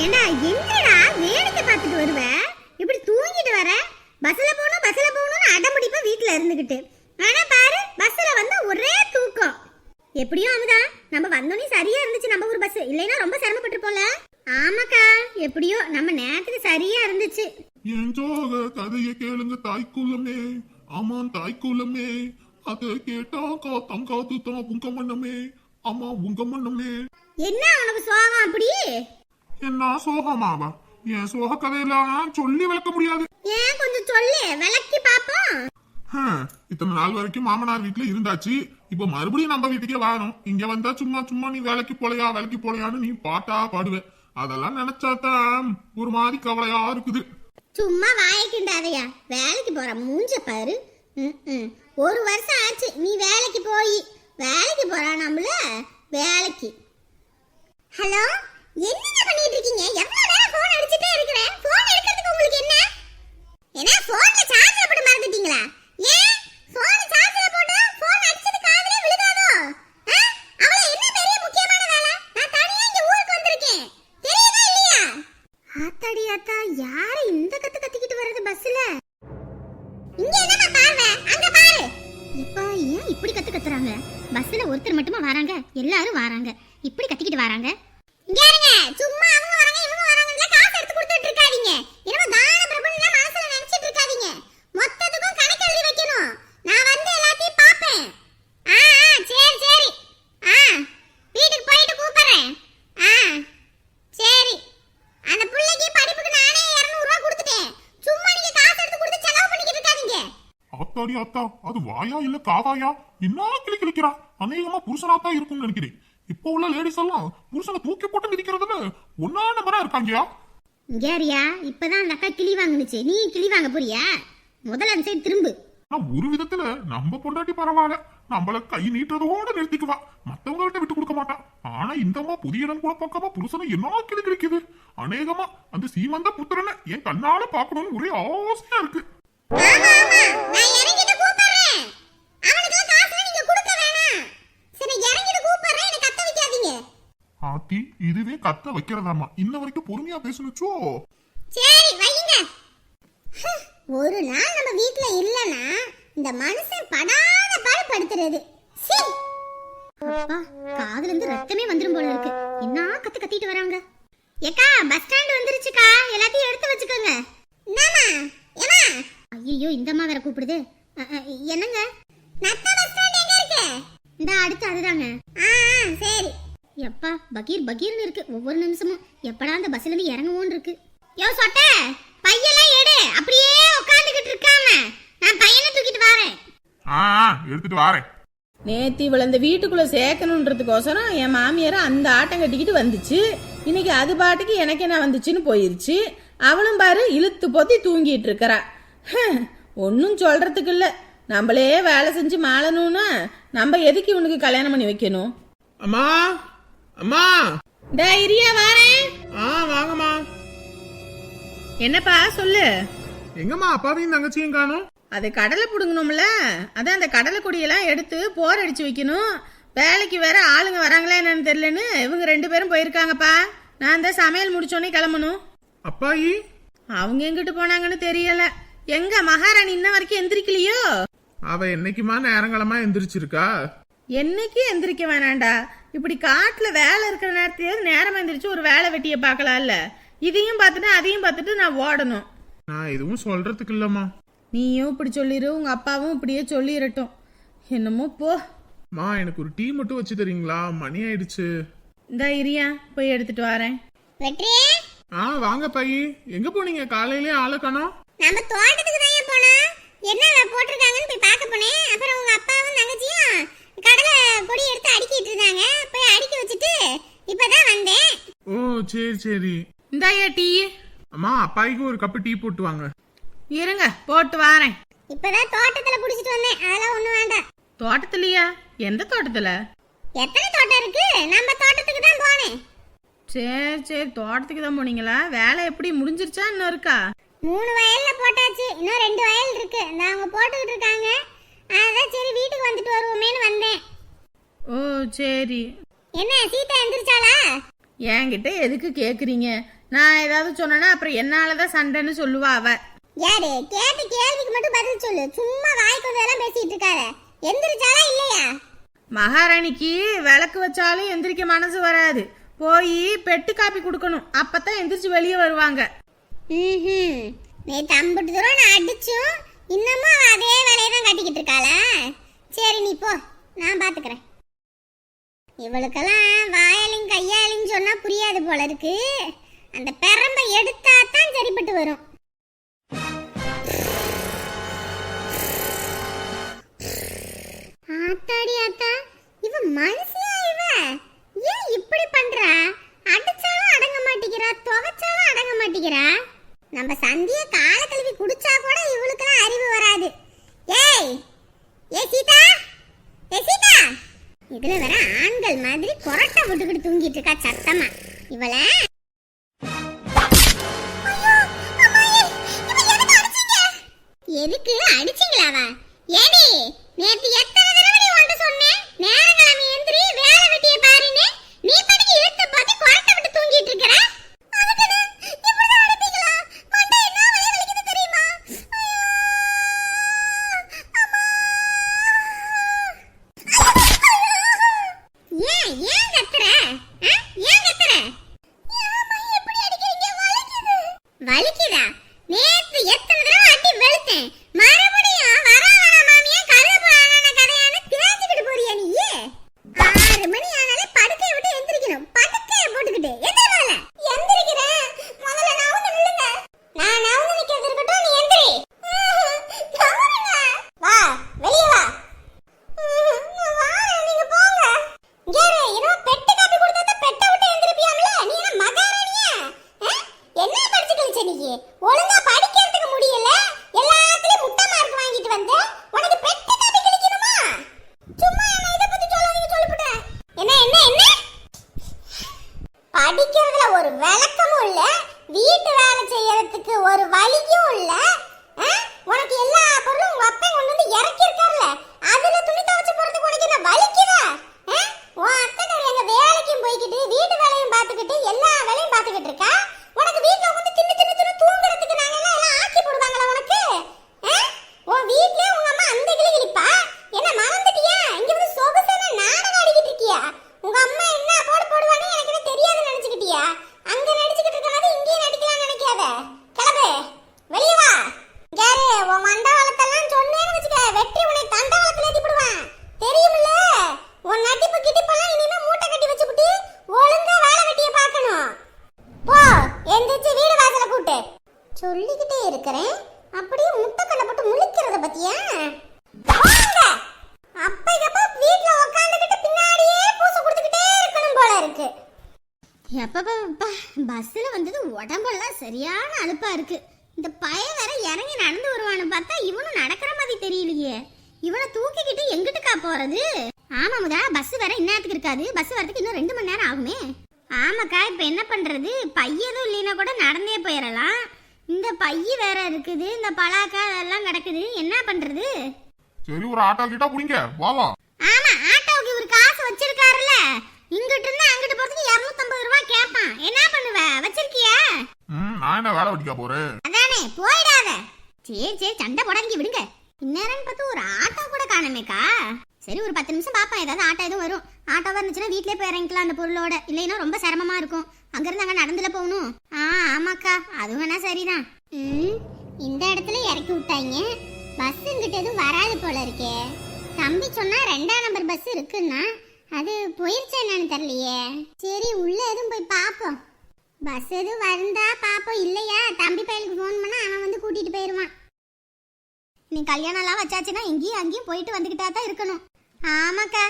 ஏண்டா என்னடா வேடிக்கை பார்த்துட்டு வருவ? இப்படி தூங்கிட்டு வர? பஸ்ல போகணும் பஸ்ல போகணும்னு அடம்பிடிப்பா வீட்ல இருந்துகிட்டு. ஆனா பாரு பஸ்ல வந்து ஒரே தூக்கம். எப்படியும் அமுதா நம்ம வந்தோடனே சரியா இருந்துச்சு நம்ம ஊர் பஸ் இல்லைன்னா ரொம்ப சிரமப்பட்டு போல ஆமாக்கா எப்படியோ நம்ம நேரத்துக்கு சரியா இருந்துச்சு. என் ஜோக கதையை கேளுங்க தாய்க்குள்ளமே. ஆமாம் தாய்க்குள்ளமே. அதை கேட்டா காத்தம் காத்து தான் உங்க மன்னமே ஆமா உங்க மன்னமே என்ன உனக்கு சோகம் அப்படி? என்ன சோகமாவா என் சோக கதையெல்லாம் சொல்லி விளக்க முடியாது. ஏன் கொஞ்சம் சொல்லு விளக்கி பாப்போம். இத்தனை நாள் வரைக்கும் மாமனார் வீட்டுல இருந்தாச்சு. இப்ப மறுபடியும் நம்ம வீட்டுக்கே வரணும். இங்க வந்தா சும்மா சும்மா நீ வேலைக்கு போலையா வேலைக்கு போலையான்னு நீ பாட்டா பாடுவ. அதெல்லாம் நினைச்சாதான் ஒரு மாதிரி கவலையா இருக்குது. சும்மா வாய்க்கிண்டாதையா வேலைக்கு போற மூஞ்ச பாரு. ஒரு வருஷம் ஆச்சு நீ வேலைக்கு போய். வேலைக்கு போறா நம்மள? வேலைக்கு. ஹலோ? என்னங்க பண்ணிட்டு இருக்கீங்க எவ்வளவு நேரம் போன் அடிச்சிட்டே இருக்கிறேன்? போன் எடுக்கிறதுக்கு உங்களுக்கு என்ன? என்ன போன்ல சார்ஜ் போட்டு மறந்துட்டீங்களா? ஏன்? போன் சார்ஜ் போட்டா போன் அடிச்சது காதுல விழுகாதோ ஆ? என்ன பெரிய முக்கியமான வேலை? நான் தனியா இங்க ஊருக்கு வந்திருக்கேன். தெரியுதா இல்லையா? ஆத்தாடி ஆத்தா யாரு இந்த கத்து கத்திக்கிட்டு வர்றது பஸ்ல இங்க என்னமா பார்வை? அங்க பாரு. இப்ப ஏன் இப்படி கத்து கத்துறாங்க? பஸ்ல ஒருத்தர் மட்டுமா வராங்க? எல்லாரும் வராங்க. இப்படி கத்திக்கிட்டு வராங்க? இங்க சும்மா அவங்க வராங்க இவங்க வராங்கல காசு எடுத்து கொடுத்துட்டு இருக்காதீங்க. என்னமோ தான பிரபுன்னு மனசுல நினைச்சிட்டு இருக்காதீங்க. மொத்தத்துக்கும் கணக்கு எழுதி வைக்கணும். நான் வந்து எல்லாத்தையும் பாப்பேன் ஆ ஆ, சரி சரி. ஆ வீட்டுக்கு போயிட்டு கூப்பிடுறேன். ஆ சரி. அந்த பிள்ளைக்கு படிப்புக்கு நானே 200 ரூபாய் கொடுத்துட்டேன். சும்மா நீங்க காசு எடுத்து கொடுத்து செலவு பண்ணிக்கிட்டு இருக்காதீங்க. ஆத்தாடி ஆத்தா. அது வாயா இல்ல காவாயா என்ன கிளி கிளிக்கிறா? அநேகமா புருஷனாத்தான் இருக்கும்னு நினைக்கிறேன். இப்போ உள்ள லேடிஸ் எல்லாம் புருஷனை தூக்கி போட்டு மிதிக்கிறதுல ஒன்னா நம்பரா இருக்காங்கயா? கேரியா இப்பதான் அந்த அக்கா கிளி வாங்குனுச்சு. நீ கிளி வாங்க போறியா? முதல்ல அந்த சைடு திரும்பு. ஒரு விதத்துல நம்ம பொண்டாட்டி பரவாயில்ல. நம்மள கை நீட்டுறதோட நிறுத்திக்குவா மத்தவங்கள்ட்ட விட்டு கொடுக்க மாட்டான் ஆனா இந்தம்மா புதிய இடம் கூட பார்க்காம புருஷனை என்ன கிளி கிளிக்குது அநேகமா அந்த சீமந்த புத்திரனை என் கண்ணால பார்க்கணும்னு ஒரே ஆசையா இருக்கு ஆமா ஆமா நான் இறங்கிட்டு கூப்பிடுறேன் அவனுக்கு காசு நீங்க கொடுக்க வேணாம் சரி இறங்கிட்டு கூப்பிடுறேன் என்ன கத்த வைக்காதீங்க ஆத்தி இதுவே கத்த வைக்கிறதாமா இன்ன வரைக்கும் பொறுமையா பேசணுச்சோ சரி வைங்க ஒரு நாள் நம்ம வீட்ல இல்லனா இந்த மனுஷன் படாத பாடு படுத்துறது. அப்பா காதுல இருந்து ரத்தமே வந்துரும் போல இருக்கு. என்ன கத்து கத்திட்டு வராங்க? ஏக்கா பஸ் ஸ்டாண்ட் வந்துருச்சுக்கா. எல்லாத்தையும் எடுத்து வச்சுக்கோங்க. என்னம்மா? ஏமா ஐயோ இந்த அம்மா வேற கூப்பிடுது. என்னங்க? நத்த பஸ் ஸ்டாண்ட் எங்க இருக்கு? இந்த அடுத்து அதுதாங்க. ஆ, சரி. எப்பா பகீர் பகீர்னு இருக்கு. ஒவ்வொரு நிமிஷமும் எப்படா அந்த பஸ்ல இருந்து இறங்குவோன்னு இருக்கு. யோ சொட்ட! பையெல்லாம் எடு. அப்படியே உட்காந்துக்கிட்டு இருக்காம. நான் பையனை தூக்கிட்டு வரேன். ஆ எடுத்துட்டு வாரேன். நேத்தி இவளை இந்த வீட்டுக்குள்ள சேர்க்கணுன்றதுக்கோசரம் என் மாமியார் அந்த ஆட்டம் கட்டிக்கிட்டு வந்துச்சு. இன்னைக்கு அது பாட்டுக்கு எனக்கு என்ன வந்துச்சுன்னு போயிருச்சு. அவளும் பாரு இழுத்து பொத்தி தூங்கிட்டு இருக்கிறா. ஒன்றும் சொல்றதுக்கு இல்லை. நம்மளே வேலை செஞ்சு மாளணும்னா நம்ம எதுக்கு இவனுக்கு கல்யாணம் பண்ணி வைக்கணும்? அம்மா அம்மா! தைரியா வாரேன். ஆ வாங்கம்மா. என்னப்பா சொல்லு. எங்கம்மா அப்பாவையும் தங்கச்சியும் காணும்? அது கடலை பிடுங்கணும்ல. அதான் அந்த கடலை கொடியெல்லாம் எடுத்து போர் அடிச்சு வைக்கணும். வேலைக்கு வேற ஆளுங்க வராங்களா என்னன்னு தெரியலன்னு இவங்க ரெண்டு பேரும் போயிருக்காங்கப்பா. நான் தான் சமையல் முடிச்சோடனே கிளம்பணும். அப்பாயி? அவங்க எங்கிட்டு போனாங்கன்னு தெரியல. எங்க மகாராணி இன்ன வரைக்கும் எந்திரிக்கலையோ? அவ என்னைக்குமா நேரங்களமா எந்திரிச்சிருக்கா? என்னைக்கு எந்திரிக்க வேணாண்டா. இப்படி காட்டுல வேலை இருக்கிற நேரத்தையாவது நேரம் எந்திரிச்சு ஒரு வேலை வெட்டியை பார்க்கலாம்ல? இதையும் பார்த்துட்டு அதையும் பார்த்துட்டு நான் ஓடணும். நான் எதுவும் சொல்றதுக்கு இல்லம்மா. நீயும் இப்படி சொல்லிடு உங்க அப்பாவும் இப்படியே சொல்லிடட்டும் என்னமோ போ. மா எனக்கு ஒரு டீ மட்டும் வச்சு தரீங்களா? மணி ஆயிடுச்சு. இந்த இரியா போய் எடுத்துட்டு வரேன். வெற்றியே! ஆ வாங்க பாயி. எங்க போனீங்க? காலையிலே ஆளை காணோம். நம்ம தோட்டத்துக்கு தான் போனோம்? என்ன போட்டிருக்காங்கன்னு போய் பார்க்க போனேன். அப்புறம் உங்க அப்பாவும் தங்கச்சியும் கடலை கொடி எடுத்து அடுக்கிட்டு இருந்தாங்க. போய் அடுக்கி வச்சுட்டு இப்பதான் வந்தேன். ஓ சரி சரி. இந்தாயா டீ? அம்மா அப்பாய்க்கு ஒரு கப்பு டீ போட்டு வாங்க. இருங்க போட்டு வாரேன். இப்பதான் தோட்டத்துல புடிச்சிட்டு வந்தேன். அதெல்லாம் ஒண்ணும் வேண்டாம். தோட்டத்துலயா? எந்த தோட்டத்துல? எத்தனை தோட்டம் இருக்கு? நம்ம தோட்டத்துக்கு தான் போனேன். சரி சரி தோட்டத்துக்கு தான் போனீங்களா? வேலை எப்படி முடிஞ்சிருச்சா இன்னும் இருக்கா? மூணு வயல்ல போட்டாச்சு. இன்னும் ரெண்டு வயல் இருக்கு. அவங்க போட்டுக்கிட்டு இருக்காங்க. வந்துட்டு வருவோமேன்னு வந்தேன். ஓ சரி. என்ன சீதா எந்திரிச்சாளா? என்கிட்ட எதுக்கு கேக்குறீங்க? நான் ஏதாவது சொன்னேன்னா அப்புறம் என்னால தான் சண்டைன்னு சொல்லுவா அவ. யாரு? கேட்ட கேள்விக்கு மட்டும் பதில் சொல்லு. சும்மா வாய்க்கு வந்ததெல்லாம் பேசிட்டு இருக்காத. எந்திரிச்சாலா இல்லையா? மகாராணிக்கு விளக்கு வச்சாலும் எந்திரிக்க மனசு வராது. போய் பெட்டு காப்பி கொடுக்கணும். அப்பதான் எந்திரிச்சு வெளியே வருவாங்க. நேத்து அம்புட்டு தூரம் நான் அடிச்சும் இன்னமும் அதே வேலையை தான் கட்டிக்கிட்டு இருக்காளா? சரி நீ போ. நான் பார்த்துக்கிறேன் இவளுக்கெல்லாம் வாயாலையும் கையாலையும் சொன்னால் புரியாது போல இருக்கு. அந்த பெரம்பை எடுத்தா தான் சரிப்பட்டு வரும். சத்தமா. இவள? எதுக்கு அடிச்சிங்களாவா ஏடி நேத்து எத்த பஸ்ல வந்தது உடம்பெல்லாம் சரியான அலுப்பா இருக்கு. இந்த பையன் வேற இறங்கி நடந்து வருவான்னு பார்த்தா இவனும் நடக்கிற மாதிரி தெரியலையே. இவனை தூக்கிக்கிட்டு எங்கிட்டுக்கா போறது? ஆமா முதா பஸ் வேற இந்நேரத்துக்கு இருக்காது. பஸ் வரதுக்கு இன்னும் ரெண்டு மணி நேரம் ஆகுமே. ஆமாக்கா இப்ப என்ன பண்றது? பையதும் இல்லைன்னா கூட நடந்தே போயிடலாம் இந்த பைய வேற இருக்குது இந்த பலாக்கா அதெல்லாம் கிடக்குது. என்ன பண்றது? சரி ஒரு ஆட்டோ கிட்டா புடிங்க வாவா ஆமா ஆட்டோவுக்கு இவர் காசு வச்சிருக்காருல்ல. இங்கிட்டு இருந்து அங்கிட்டு போறதுக்கு 250 கேட்பான் என்ன பண்ணுவ? வச்சிருக்கியா? ம் நான் என்ன வேலை வெட்டிக்க போறேன்? அதானே போயிடாத. சரி சரி சண்டை போடாதீங்க விடுங்க. இந்நேரம் பார்த்து ஒரு ஆட்டோ கூட காணுமேக்கா? சரி ஒரு பத்து நிமிஷம் பாப்பேன் ஏதாவது ஆட்டோ எதுவும் வரும். ஆட்டோவா இருந்துச்சுன்னா வீட்லயே போய் இறங்கிக்கலாம் அந்த பொருளோட. இல்லைன்னா ரொம்ப சிரமமா இருக்கும். அங்கிருந்து அங்க நடந்துல போகணும். ஆ ஆமாக்கா. அது வேணா சரிதான். ம் இந்த இடத்துல இறக்கி விட்டாங்க பஸ் இங்கிட்ட எதுவும் வராது போல இருக்கே. தம்பி சொன்னா ரெண்டாம் நம்பர் பஸ் இருக்குன்னா அது போயிருச்சா என்னன்னு தெரியலையே. சரி உள்ள எதுவும் போய் பார்ப்போம் பஸ் எதுவும் வந்தா பார்ப்போம் இல்லையா? தம்பி பையனுக்கு ஃபோன் பண்ணா அவன் வந்து கூட்டிட்டு போயிடுவான் நீ கல்யாணம்லாம் வச்சாச்சுன்னா இங்கேயும் அங்கேயும் போயிட்டு வந்துக்கிட்டா தான் இருக்கணும். ஆமாக்கா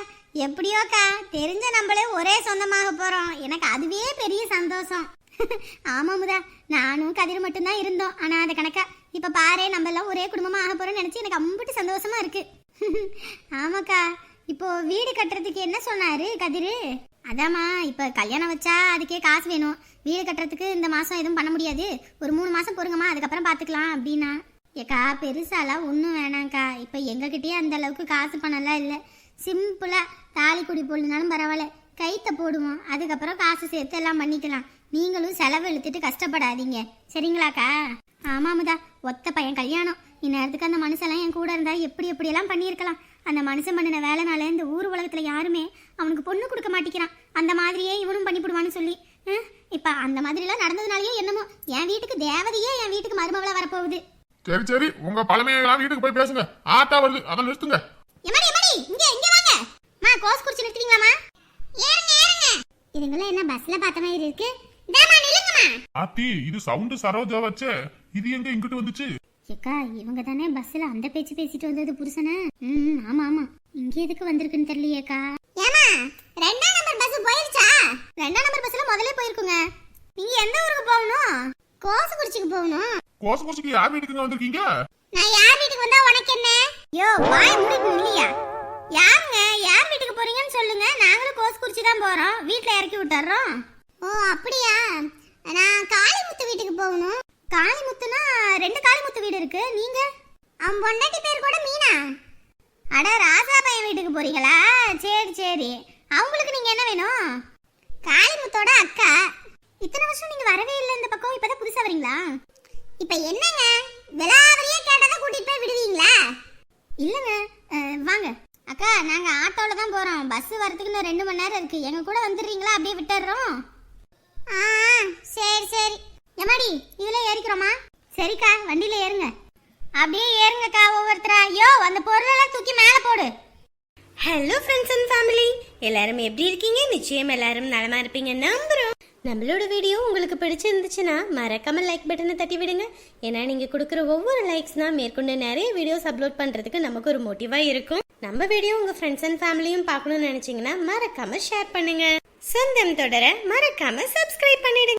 எப்படியோக்கா? தெரிஞ்ச நம்மளே ஒரே சொந்தமாக போகிறோம் எனக்கு அதுவே பெரிய சந்தோஷம். ஆமா முதா நானும் கதிர் மட்டும்தான் இருந்தோம். ஆனால் அது கணக்கா இப்போ பாரு நம்ம எல்லாம் ஒரே குடும்பமாக ஆக போகிறோம்னு நினச்சி எனக்கு அம்பிட்டு சந்தோஷமா இருக்கு. ஆமாக்கா இப்போ வீடு கட்டுறதுக்கு என்ன சொன்னாரு கதிரு? அதாம்மா இப்போ கல்யாணம் வச்சா அதுக்கே காசு வேணும். வீடு கட்டுறதுக்கு இந்த மாதம் எதுவும் பண்ண முடியாது. ஒரு மூணு மாதம் பொறுங்கம்மா அதுக்கப்புறம் பார்த்துக்கலாம் அப்படின்னா. ஏக்கா பெருசாலாம் ஒன்றும் வேணாங்க்கா இப்போ எங்ககிட்டயே அந்த அளவுக்கு காசு பணம்லாம் இல்லை. சிம்பிளாக தாலி குடி போடலனாலும் பரவாயில்ல. கைத்தை போடுவோம். அதுக்கப்புறம் காசு சேர்த்து எல்லாம் பண்ணிக்கலாம். நீங்களும் செலவு இழுத்துட்டு கஷ்டப்படாதீங்க. சரிங்களாக்கா? ஆமாமுதா ஒத்த பையன் கல்யாணம். இந்நேரத்துக்கு அந்த மனுஷெல்லாம் என் கூட இருந்தால் எப்படி எப்படியெல்லாம் பண்ணியிருக்கலாம்? அந்த மனுஷன் பண்ணின வேலைனால இந்த ஊர் உலகத்துல யாருமே அவனுக்கு பொண்ணு கொடுக்க மாட்டேங்கிறான். அந்த மாதிரியே இவனும் பண்ணிவிடுவான்னு சொல்லி இப்ப அந்த மாதிரிலாம் நடந்ததுனாலயே என்னமோ என் வீட்டுக்கு தேவதையே என் வீட்டுக்கு மருமகளா வரப்போகுது. சரி சரி உங்க பழமையெல்லாம் வீட்டுக்கு போய் பேசுங்க. ஆத்தா வருது அதை நிறுத்துங்க. எம்மாடி எம்மாடி இங்க இங்க வாங்க. மா கோஸ் குடிச்சு நிறுத்துவீங்களாமா ஏறுங்க ஏறுங்க. இதுங்களாம் என்ன பஸ்ல பார்த்த மாதிரி இருக்கு? டேமா நில்லுங்கம்மா. ஆத்தி இது சவுண்டு சரோஜா வச்சே இது எங்க இங்கிட்டு வந்துச்சு? ஏக்கா இவங்க தானே பஸ்ல அந்த பேச்சு பேசிட்டு வந்தது புருஷன? ம் ஆமா ஆமா. இங்க எதுக்கு வந்திருக்குன்னு தெரியலையேக்கா. ஏமா ரெண்டாம் நம்பர் பஸ் போயிருச்சா? ரெண்டாம் நம்பர் பஸ்ல முதல்ல போயிருக்குங்க. நீங்க எந்த ஊருக்கு போகணும்? கோசகுறிச்சிக்கு போகணும். கோச கோசுக்கு யார் வீட்டுக்குங்க வந்திருக்கீங்க? நான் யார் வீட்டுக்கு வந்தா உனக்கு என்ன? யோ வாய் மூடிட்டு இல்லையா யாருங்க? யார் வீட்டுக்கு போறீங்கன்னு சொல்லுங்க. நாங்களும் கோஸ் குறிச்சி தான் போறோம். வீட்ல இறக்கி விட்டுறோம். ஓ அப்படியா? நான் காளிமுத்து வீட்டுக்கு போகணும். காளிமுத்துனா ரெண்டு காளிமுத்து வீடு இருக்கு. நீங்க? அவன் பொண்டாட்டி பேர் கூட மீனா. அட ராசா பையன் வீட்டுக்கு போறீங்களா? சரி சரி. அவங்களுக்கு நீங்க என்ன வேணும்? காளிமுத்தோட அக்கா. இத்தனை வருஷம் நீங்க வரவே இல்லை இந்த பக்கம். இப்பதான் புதுசா வரீங்களா? இப்ப என்னங்க? விலாவரியே கேட்டதை கூட்டிட்டு போய் விடுவீங்களா? இல்லங்க. வாங்க. அக்கா நாங்க ஆட்டோல தான் போறோம். பஸ் வரதுக்கு இன்னும் ரெண்டு மணி நேரம் இருக்கு. எங்க கூட வந்துடுறீங்களா? அப்படியே விட்டுறோம் ஆ. சரி சரி. எம்மாடி இதுல ஏறிக்கிறோமா? சரிக்கா வண்டியில ஏறுங்க. அப்படியே ஏறுங்கக்கா ஒவ்வொருத்தரா. ஐயோ அந்த பொருளெல்லாம் தூக்கி மேல போடு. ஹலோ ஃப்ரெண்ட்ஸ் அண்ட் ஃபேமிலி எல்லாரும் எப்படி இருக்கீங்க? நிச்சயம் எல்லாரும் நலமா இருப்பீங்க. நம்புறோம். நம்மளோட வீடியோ உங்களுக்கு பிடிச்சிருந்துச்சுன்னா மறக்காம லைக் பட்டனை தட்டி விடுங்க. ஏன்னா நீங்க கொடுக்குற ஒவ்வொரு லைக்ஸ்னா மேற்கொண்டு நிறைய வீடியோஸ் அப்லோட் பண்றதுக்கு நமக்கு ஒரு மோட்டிவா இருக்கும். நம்ம வீடியோ உங்க ஃப்ரெண்ட்ஸ் அண்ட் ஃபேமிலியும் பார்க்கணும்னு நினைச்சீங்கன்னா மறக்காம ஷேர் பண்ணுங்க. சொந்தம் தொடர மறக்காம சப்ஸ்கிரைப் பண்ணிடுங்க.